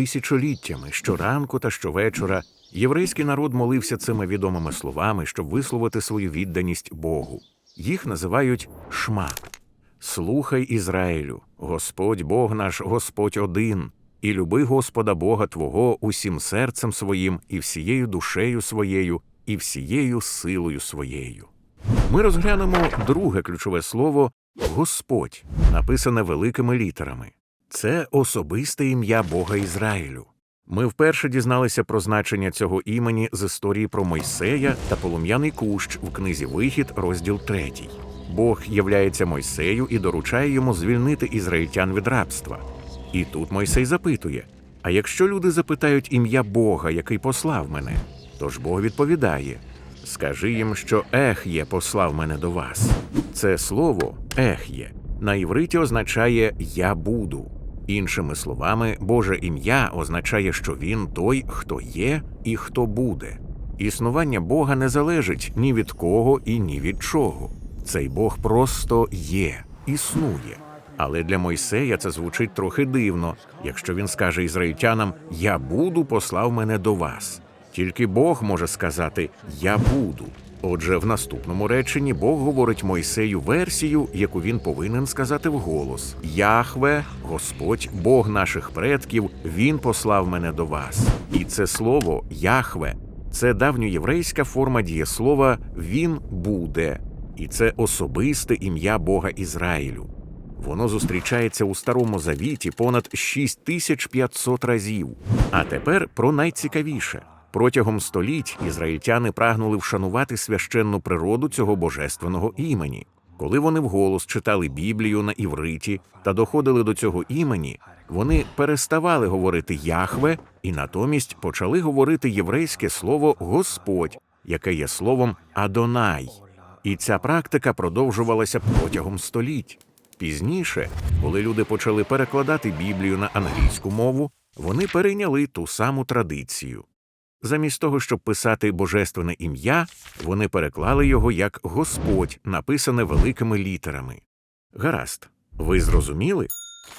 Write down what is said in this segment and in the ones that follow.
Тисячоліттями щоранку та щовечора єврейський народ молився цими відомими словами, щоб висловити свою відданість Богу. Їх називають шма. Слухай Ізраїлю, Господь Бог наш, Господь один, і люби Господа Бога Твого усім серцем своїм, і всією душею своєю, і всією силою своєю. Ми розглянемо друге ключове слово Господь, написане великими літерами. Це особисте ім'я Бога Ізраїлю. Ми вперше дізналися про значення цього імені з історії про Мойсея та полум'яний кущ в книзі Вихід, розділ 3. Бог являється Мойсею і доручає йому звільнити ізраїльтян від рабства. І тут Мойсей запитує: А якщо люди запитають ім'я Бога, який послав мене, тож Бог відповідає: Скажи їм, що Ех'є послав мене до вас. Це слово Ех'є на івриті означає Я буду. Іншими словами, Боже ім'я означає, що Він той, хто є і хто буде. Існування Бога не залежить ні від кого і ні від чого. Цей Бог просто є, існує. Але для Мойсея це звучить трохи дивно, якщо він скаже ізраїльтянам Я буду послав мене до вас. Тільки Бог може сказати Я буду. Отже, в наступному реченні Бог говорить Мойсею версію, яку він повинен сказати вголос: Яхве, Господь, Бог наших предків, Він послав мене до вас. І це слово Яхве це давньоєврейська форма дієслова Він буде, і це особисте ім'я Бога Ізраїлю. Воно зустрічається у Старому Завіті понад 6500 разів. А тепер про найцікавіше. Протягом століть ізраїльтяни прагнули вшанувати священну природу цього божественного імені. Коли вони вголос читали Біблію на івриті та доходили до цього імені, вони переставали говорити Яхве і натомість почали говорити єврейське слово Господь, яке є словом Адонай. І ця практика продовжувалася протягом століть. Пізніше, коли люди почали перекладати Біблію на англійську мову, вони перейняли ту саму традицію. Замість того, щоб писати божественне ім'я, вони переклали його як Господь, написане великими літерами. Гаразд, ви зрозуміли?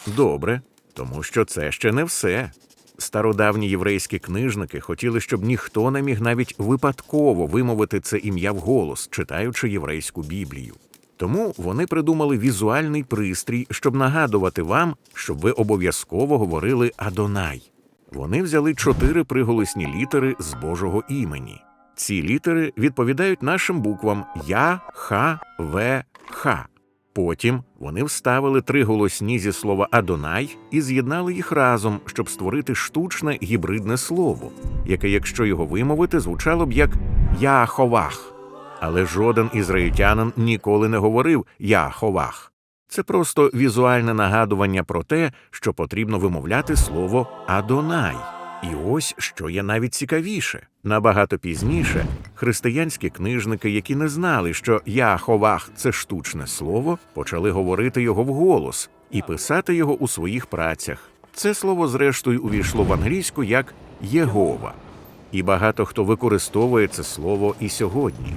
Добре, тому що це ще не все. Стародавні єврейські книжники хотіли, щоб ніхто не міг навіть випадково вимовити це ім'я вголос, читаючи єврейську Біблію. Тому вони придумали візуальний пристрій, щоб нагадувати вам, щоб ви обов'язково говорили Адонай. Вони взяли чотири приголосні літери з Божого імені. Ці літери відповідають нашим буквам Я, Х, В, Х. Потім вони вставили три голосні зі слова Адонай і з'єднали їх разом, щоб створити штучне гібридне слово, яке, якщо його вимовити, звучало б як Яховах. Але жоден ізраїльтянин ніколи не говорив Яховах. Це просто візуальне нагадування про те, що потрібно вимовляти слово Адонай. І ось що є навіть цікавіше. Набагато пізніше християнські книжники, які не знали, що Яховах це штучне слово, почали говорити його вголос і писати його у своїх працях. Це слово, зрештою, увійшло в англійську як Єгова. І багато хто використовує це слово і сьогодні.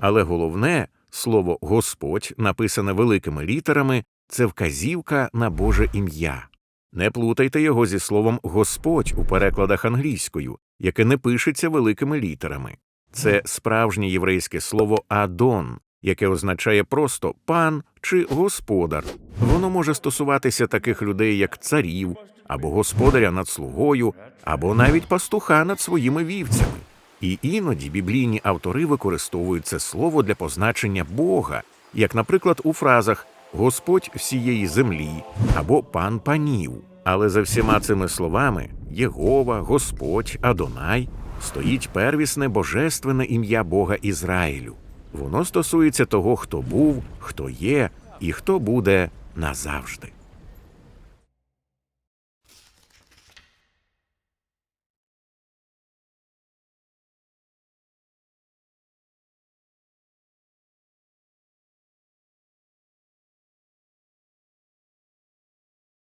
Але головне слово Господь, написане великими літерами, це вказівка на Боже ім'я. Не плутайте його зі словом Господь у перекладах англійською, яке не пишеться великими літерами. Це справжнє єврейське слово Адон, яке означає просто пан чи господар. Воно може стосуватися таких людей, як царів, або господаря над слугою, або навіть пастуха над своїми вівцями. І іноді біблійні автори використовують це слово для позначення Бога, як, наприклад, у фразах Господь всієї землі або пан панів. Але за всіма цими словами Єгова, Господь, Адонай стоїть первісне божественне ім'я Бога Ізраїлю. Воно стосується того, хто був, хто є і хто буде назавжди.